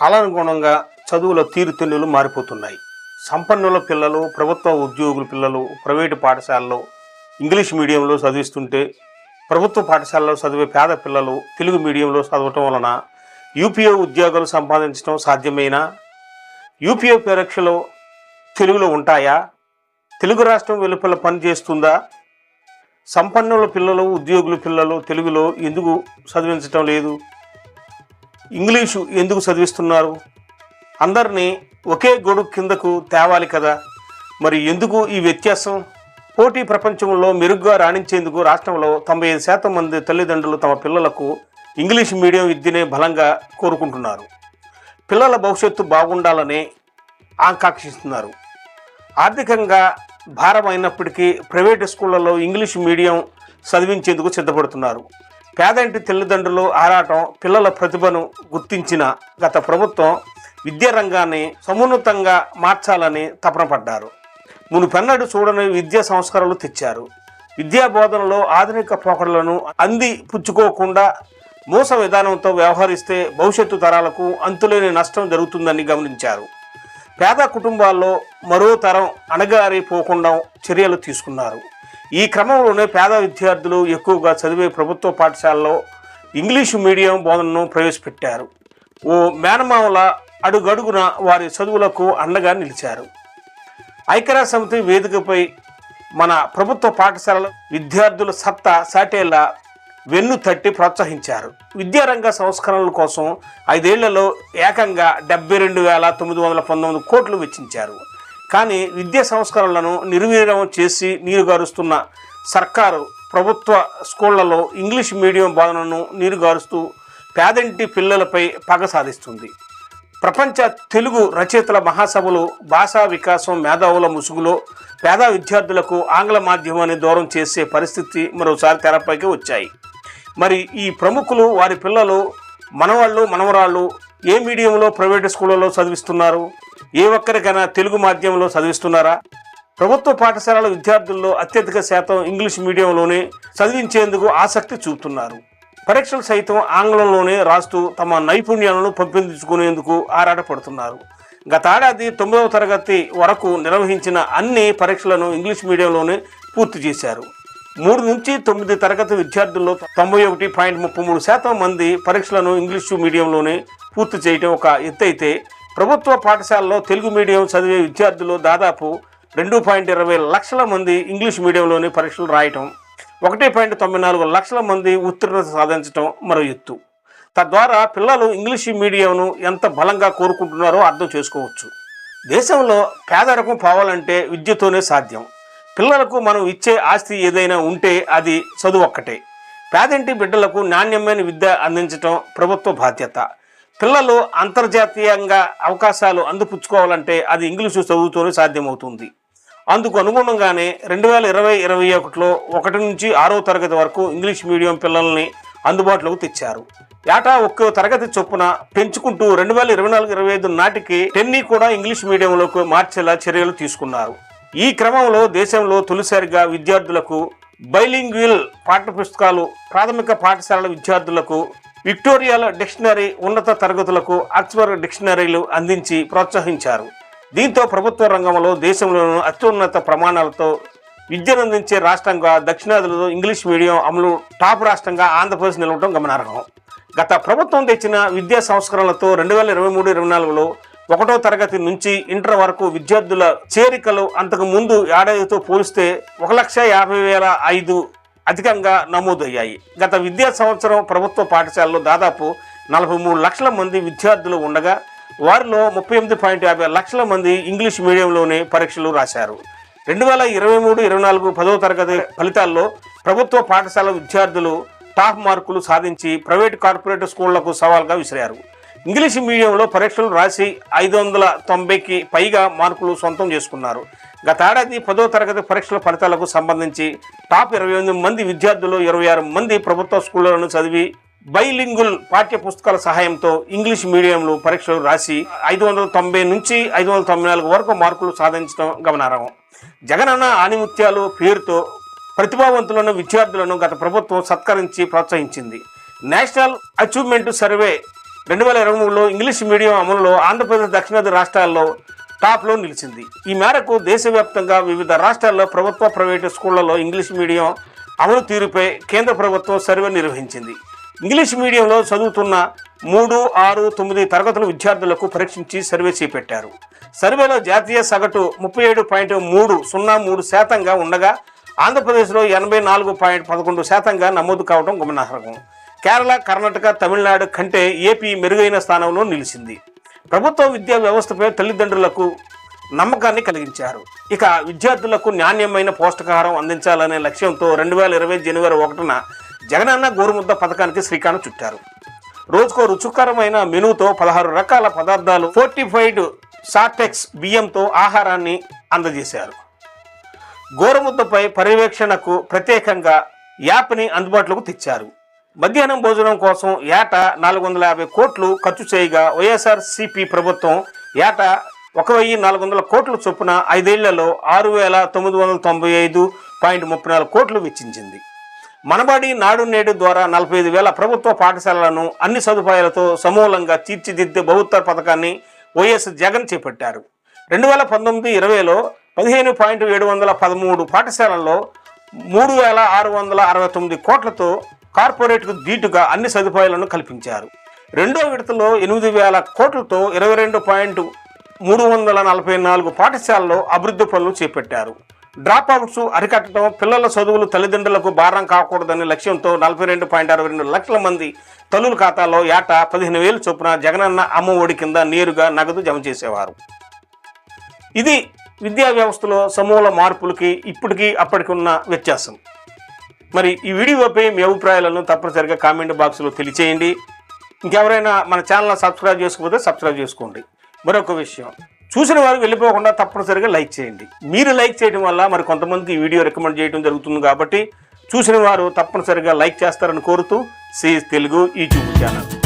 కాలానుగుణంగా చదువుల తీరుతెన్నులు మారిపోతున్నాయి. సంపన్నుల పిల్లలు ప్రభుత్వ ఉద్యోగుల పిల్లలు ప్రైవేటు పాఠశాలలో ఇంగ్లీష్ మీడియంలో చదివిస్తుంటే ప్రభుత్వ పాఠశాలలో చదివే పేద పిల్లలు తెలుగు మీడియంలో చదవటం వలన యూపీఏ ఉద్యోగాలు సంపాదించడం సాధ్యమేనా? యూపీఏ పరీక్షలు తెలుగులో ఉంటాయా? తెలుగు రాష్ట్రం వెలుపల పనిచేస్తుందా? సంపన్నుల పిల్లలు ఉద్యోగుల పిల్లలు తెలుగులో ఎందుకు చదివించటం లేదు? ఇంగ్లీషు ఎందుకు చదివిస్తున్నారు? అందరినీ ఒకే గొడుగు కిందకు తేవాలి కదా. మరి ఎందుకు ఈ వ్యత్యాసం? పోటీ ప్రపంచంలో మెరుగ్గా రాణించేందుకు రాష్ట్రంలో తొంభై ఐదు శాతం మంది తల్లిదండ్రులు తమ పిల్లలకు ఇంగ్లీష్ మీడియం విద్యనే బలంగా కోరుకుంటున్నారు. పిల్లల భవిష్యత్తు బాగుండాలని ఆకాంక్షిస్తున్నారు. ఆర్థికంగా భారమైనప్పటికీ ప్రైవేటు స్కూళ్ళలో ఇంగ్లీష్ మీడియం చదివించేందుకు సిద్ధపడుతున్నారు. పేదంటి తల్లిదండ్రులు ఆరాటం పిల్లల ప్రతిభను గుర్తించిన గత ప్రభుత్వం విద్యా రంగాన్ని సమున్నతంగా మార్చాలని తపన పడ్డారు. మునుపెన్నడు చూడని విద్యా సంస్కరణలు తెచ్చారు. విద్యా బోధనలో ఆధునిక పోకడలను అంది పుచ్చుకోకుండా మోస విధానంతో వ్యవహరిస్తే భవిష్యత్తు తరాలకు అంతులేని నష్టం జరుగుతుందని గమనించారు. పేద కుటుంబాల్లో మరో తరం అణగారిపోకుండా చర్యలు తీసుకున్నారు. ఈ క్రమంలోనే పేద విద్యార్థులు ఎక్కువగా చదివే ప్రభుత్వ పాఠశాలలో ఇంగ్లీషు మీడియం బోధనను ప్రవేశపెట్టారు. ఓ మేనమామల అడుగడుగున వారి చదువులకు అండగా నిలిచారు. ఐక్యరాజ్య సమితి వేదికపై మన ప్రభుత్వ పాఠశాలల విద్యార్థుల సత్తా సాటేలా వెన్ను తట్టి ప్రోత్సహించారు. విద్యారంగ సంస్కరణల కోసం ఐదేళ్ళలో ఏకంగా డెబ్బై రెండు వేల తొమ్మిది వందల పంతొమ్మిది కోట్లు వెచ్చించారు. కానీ విద్యా సంస్కరణలను నిర్వీర్యం చేసి నీరుగారుస్తున్న సర్కారు ప్రభుత్వ స్కూళ్ళలో ఇంగ్లీష్ మీడియం బోధనను నీరుగారుస్తూ పేదంటి పిల్లలపై పగ సాధిస్తుంది. ప్రపంచ తెలుగు రచయితల మహాసభలు భాషా వికాసం మేధావుల ముసుగులో పేద విద్యార్థులకు ఆంగ్ల మాధ్యమాన్ని దూరం చేసే పరిస్థితి మరోసారి తెరపైకి వచ్చాయి. మరి ఈ ప్రముఖులు వారి పిల్లలు మనవాళ్ళు మనవరాళ్ళు ఏ మీడియంలో ప్రైవేట్ స్కూళ్ళలో చదివిస్తున్నారు? ఏ ఒక్కరికైనా తెలుగు మాధ్యమంలో చదివిస్తున్నారా? ప్రభుత్వ పాఠశాలల విద్యార్థుల్లో అత్యధిక శాతం ఇంగ్లీష్ మీడియంలోనే చదివించేందుకు ఆసక్తి చూపుతున్నారు. పరీక్షలు సైతం ఆంగ్లంలోనే రాస్తూ తమ నైపుణ్యాలను పెంపొందించుకునేందుకు ఆరాటపడుతున్నారు. గతేడాది తొమ్మిదవ తరగతి వరకు నిర్వహించిన అన్ని పరీక్షలను ఇంగ్లీష్ మీడియంలోనే పూర్తి చేశారు. మూడు నుంచి తొమ్మిది తరగతి విద్యార్థుల్లో తొంభై ఒకటి పాయింట్ ముప్పై మూడు శాతం మంది పరీక్షలను ఇంగ్లీషు మీడియంలోనే పూర్తి చేయడం ఒక ఎత్తు అయితే ప్రభుత్వ పాఠశాలలో తెలుగు మీడియం చదివే విద్యార్థులు దాదాపు రెండు పాయింట్ ఇరవై లక్షల మంది ఇంగ్లీష్ మీడియంలోనే పరీక్షలు రాయటం ఒకటి పాయింట్ తొంభై నాలుగు లక్షల మంది ఉత్తీర్ణత సాధించడం మరో ఎత్తు. తద్వారా పిల్లలు ఇంగ్లీష్ మీడియంను ఎంత బలంగా కోరుకుంటున్నారో అర్థం చేసుకోవచ్చు. దేశంలో పేదరికం పోవాలంటే విద్యతోనే సాధ్యం. పిల్లలకు మనం ఇచ్చే ఆస్తి ఏదైనా ఉంటే అది చదువు ఒక్కటే. పేదింటి బిడ్డలకు నాణ్యమైన విద్య అందించడం ప్రభుత్వ బాధ్యత. పిల్లలు అంతర్జాతీయంగా అవకాశాలు అందిపుచ్చుకోవాలంటే అది ఇంగ్లీషు చదువుతోనే సాధ్యమవుతుంది. అందుకు అనుగుణంగానే రెండు వేల ఇరవై ఇరవై ఒకటిలో ఒకటి నుంచి ఆరో తరగతి వరకు ఇంగ్లీష్ మీడియం పిల్లల్ని అందుబాటులోకి తెచ్చారు. ఏటా ఒక్కో తరగతి చొప్పున పెంచుకుంటూ రెండు వేల ఇరవై నాలుగు ఇరవై ఐదు నాటికి టెన్నీ కూడా ఇంగ్లీష్ మీడియంలోకి మార్చేలా చర్యలు తీసుకున్నారు. ఈ క్రమంలో దేశంలో తొలిసారిగా విద్యార్థులకు బైలింగ్విల్ పాఠ్యపుస్తకాలు ప్రాథమిక పాఠశాలల విద్యార్థులకు విక్టోరియాల డిక్షనరీ ఉన్నత తరగతులకు ఆక్స్ఫర్డ్ డిక్షనరీలు అందించి ప్రోత్సహించారు. దీంతో ప్రభుత్వ రంగంలో దేశంలోనూ అత్యున్నత ప్రమాణాలతో విద్యను అందించే రాష్ట్రంగా దక్షిణాదిలో ఇంగ్లీష్ మీడియం అమలు టాప్ రాష్ట్రంగా ఆంధ్రప్రదేశ్ నిలవడం గమనార్హం. గత ప్రభుత్వం తెచ్చిన విద్యా సంస్కరణలతో రెండు వేల ఇరవై మూడు ఇరవై నాలుగులో ఒకటో తరగతి నుంచి ఇంటర్ వరకు విద్యార్థుల చేరికలు అంతకు ముందు ఏడాదితో పోలిస్తే ఒక లక్ష యాభై వేల ఐదు అధికంగా నమోదయ్యాయి. గత విద్యా సంవత్సరం ప్రభుత్వ పాఠశాలలో దాదాపు నలభై మూడు లక్షల మంది విద్యార్థులు ఉండగా వారిలో ముప్పై ఎనిమిది పాయింట్ యాభై లక్షల మంది ఇంగ్లీష్ మీడియంలోనే పరీక్షలు రాశారు. రెండు వేల ఇరవై మూడు ఇరవై నాలుగు పదవ తరగతి ఫలితాల్లో ప్రభుత్వ పాఠశాల విద్యార్థులు టాప్ మార్కులు సాధించి ప్రైవేట్ కార్పొరేట్ స్కూళ్ళకు సవాల్గా విసిరారు. ఇంగ్లీష్ మీడియంలో పరీక్షలు రాసి ఐదు వందల తొంభైకి పైగా మార్కులు సొంతం చేసుకున్నారు. గతేడాది పదో తరగతి పరీక్షల ఫలితాలకు సంబంధించి టాప్ ఇరవై ఎనిమిది మంది విద్యార్థులు ఇరవై ఆరు మంది ప్రభుత్వ స్కూళ్ళను చదివి బైలింగుల్ పాఠ్య పుస్తకాల సహాయంతో ఇంగ్లీష్ మీడియంలో పరీక్షలు రాసి ఐదు వందల తొంభై నుంచి ఐదు వందల తొంభై నాలుగు వరకు మార్కులు సాధించడం గమనార్హం. జగనన్న ఆనిముత్యాలు పేరుతో ప్రతిభావంతులను విద్యార్థులను గత ప్రభుత్వం సత్కరించి ప్రోత్సహించింది. నేషనల్ అచీవ్మెంట్ సర్వే రెండు వేల ఇరవై మూడులో ఇంగ్లీష్ మీడియం అమలులో ఆంధ్రప్రదేశ్ దక్షిణాది రాష్ట్రాల్లో టాప్లో నిలిచింది. ఈ మేరకు దేశవ్యాప్తంగా వివిధ రాష్ట్రాల్లో ప్రభుత్వ ప్రైవేటు స్కూళ్ళలో ఇంగ్లీష్ మీడియం అమలు తీరుపై కేంద్ర ప్రభుత్వం సర్వే నిర్వహించింది. ఇంగ్లీష్ మీడియంలో చదువుతున్న మూడు ఆరు తొమ్మిది తరగతుల విద్యార్థులకు పరీక్షించి సర్వే చేపట్టారు. సర్వేలో జాతీయ సగటు ముప్పై ఏడు పాయింట్ మూడు సున్నా మూడు శాతంగా ఉండగా ఆంధ్రప్రదేశ్లో ఎనభై నాలుగు పాయింట్ పదకొండు శాతంగా నమోదు కావడం గమనార్హం. కేరళ కర్ణాటక తమిళనాడు కంటే ఏపీ మెరుగైన స్థానంలో నిలిచింది. ప్రభుత్వ విద్యా వ్యవస్థపై తల్లిదండ్రులకు నమ్మకాన్ని కలిగించారు. ఇక విద్యార్థులకు నాణ్యమైన పోషకాహారం అందించాలనే లక్ష్యంతో రెండు వేల ఇరవై జనవరి ఒకటిన జగనన్న గోరుముద్ద పథకానికి శ్రీకారం చుట్టారు. రోజుకో రుచికరమైన మెనూతో పదహారు రకాల పదార్థాలు ఫోర్టిఫైడ్ సాటెక్స్ బియ్యంతో ఆహారాన్ని అందజేశారు. గోరుముద్దపై పర్యవేక్షణకు ప్రత్యేకంగా యాప్ని అందుబాటులోకి తెచ్చారు. మధ్యాహ్నం భోజనం కోసం ఏటా నాలుగు వందల యాభై కోట్లు ఖర్చు చేయగా వైఎస్ఆర్ సిపి ప్రభుత్వం ఏటా ఒక వెయ్యి నాలుగు వందల కోట్ల చొప్పున ఐదేళ్ళలో ఆరు వేల తొమ్మిది వందల తొంభై ఐదు పాయింట్ ముప్పై నాలుగు కోట్లు వెచ్చించింది. మనబడి నాడు నేడు ద్వారా నలభై ఐదు వేల ప్రభుత్వ పాఠశాలలను అన్ని సదుపాయాలతో సమూలంగా తీర్చిదిద్దే బహుత్తర పథకాన్ని వైఎస్ జగన్ చేపట్టారు. రెండు వేల పంతొమ్మిది ఇరవైలో పదిహేను పాయింట్ ఏడు వందల పదమూడు పాఠశాలల్లో మూడు వేల ఆరు వందల అరవై తొమ్మిది కోట్లతో కార్పొరేట్కు దీటుగా అన్ని సదుపాయాలను కల్పించారు. రెండో విడతలో ఎనిమిది వేల కోట్లతో ఇరవై రెండు పాయింట్ మూడు వందల నలభై నాలుగు పాఠశాలలో అభివృద్ధి పనులు చేపట్టారు. డ్రాప్ అవుట్స్ అరికట్టడం పిల్లల చదువులు తల్లిదండ్రులకు భారం కాకూడదనే లక్ష్యంతో నలభై రెండు పాయింట్ అరవై రెండు లక్షల మంది తల్లుల ఖాతాలో ఏటా పదిహేను వేలు చొప్పున జగనన్న అమ్మ ఒడి కింద నేరుగా నగదు జమ చేసేవారు. ఇది విద్యా వ్యవస్థలో సమూల మార్పులకి ఇప్పటికీ అప్పటికి ఉన్న వ్యత్యాసం. మరి ఈ వీడియోపై మీ అభిప్రాయాలను తప్పనిసరిగా కామెంట్ బాక్స్లో తెలియచేయండి. ఇంకెవరైనా మన ఛానల్ సబ్స్క్రైబ్ చేసుకోకపోతే సబ్స్క్రైబ్ చేసుకోండి. మరొక విషయం చూసిన వారు వెళ్ళిపోకుండా తప్పనిసరిగా లైక్ చేయండి. మీరు లైక్ చేయడం వల్ల మరి కొంతమందికి ఈ వీడియో రికమెండ్ చేయడం జరుగుతుంది కాబట్టి చూసిన వారు తప్పనిసరిగా లైక్ చేస్తారని కోరుతూ సి తెలుగు యూట్యూబ్ ఛానల్.